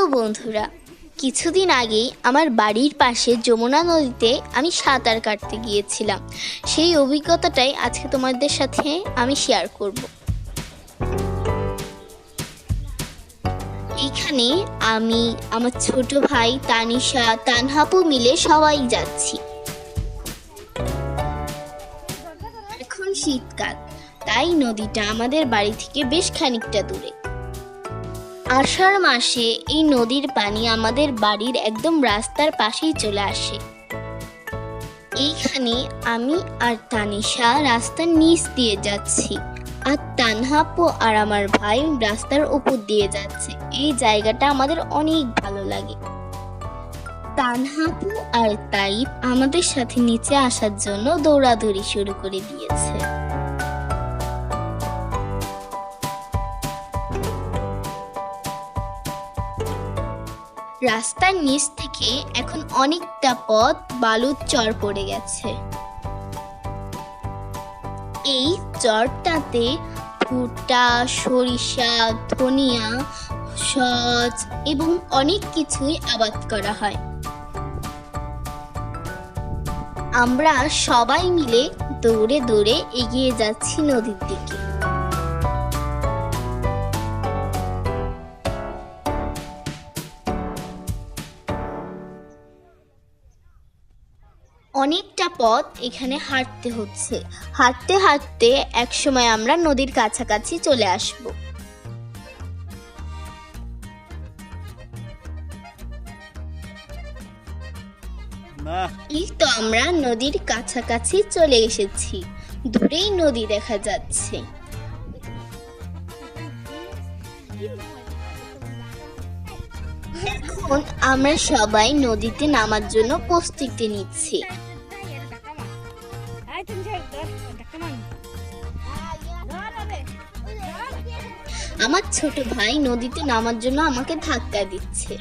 Hello বন্ধুরা, কিছুদিন আগেই আমার বাড়ির পাশে যমুনা নদীতে আমি সাঁতার কাটতে গিয়েছিলাম। সেই অভিজ্ঞতাটাই আজকে তোমাদের সাথে আমি শেয়ার করব। এখানে আমি, আমার ছোট ভাই তানিশা, তানহাপু মিলে সবাই যাচ্ছি। এখন শীতকাল, তাই নদীটা আমাদের বাড়ি থেকে বেশ খানিকটা দূরে। আষাঢ় মাসে এই নদীর পানি আমাদের বাড়ির একদম রাস্তার পাশেই চলে আসে। এইখানে আমি আর তানিশা রাস্তার নিচ দিয়ে যাচ্ছি আর তানহাপু আর আমার ভাই রাস্তার উপর দিয়ে যাচ্ছে। এই জায়গাটা আমাদের অনেক ভালো লাগে। তানহাপু আর তাইব আমাদের সাথে নিচে আসার জন্য দৌড়াদৌড়ি শুরু করে দিয়েছে। রাস্তার নিচ থেকে এখন অনেকটা পথ বালুর চর পড়ে গেছে। এই চরটাতে ভুট্টা, সরিষা, ধনিয়া সজ এবং অনেক কিছুই আবাদ করা হয়। আমরা সবাই মিলে দৌড়ে দৌড়ে এগিয়ে যাচ্ছি নদীর দিকে। অনেকটা পথ এখানে হাঁটতে হচ্ছে। হাঁটতে হাঁটতে একসময় আমরা নদীর কাছাকাছি চলে আসব। এই তো আমরা নদীর কাছাকাছি চলে এসেছি। দূরেই নদী দেখা যাচ্ছে। এখন আমরা সবাই নদীতে নামার জন্য প্রস্তুতি নিচ্ছি। আমার ছোট ভাই নদীতে নামার জন্য আমাকে ধাক্কা দিচ্ছে।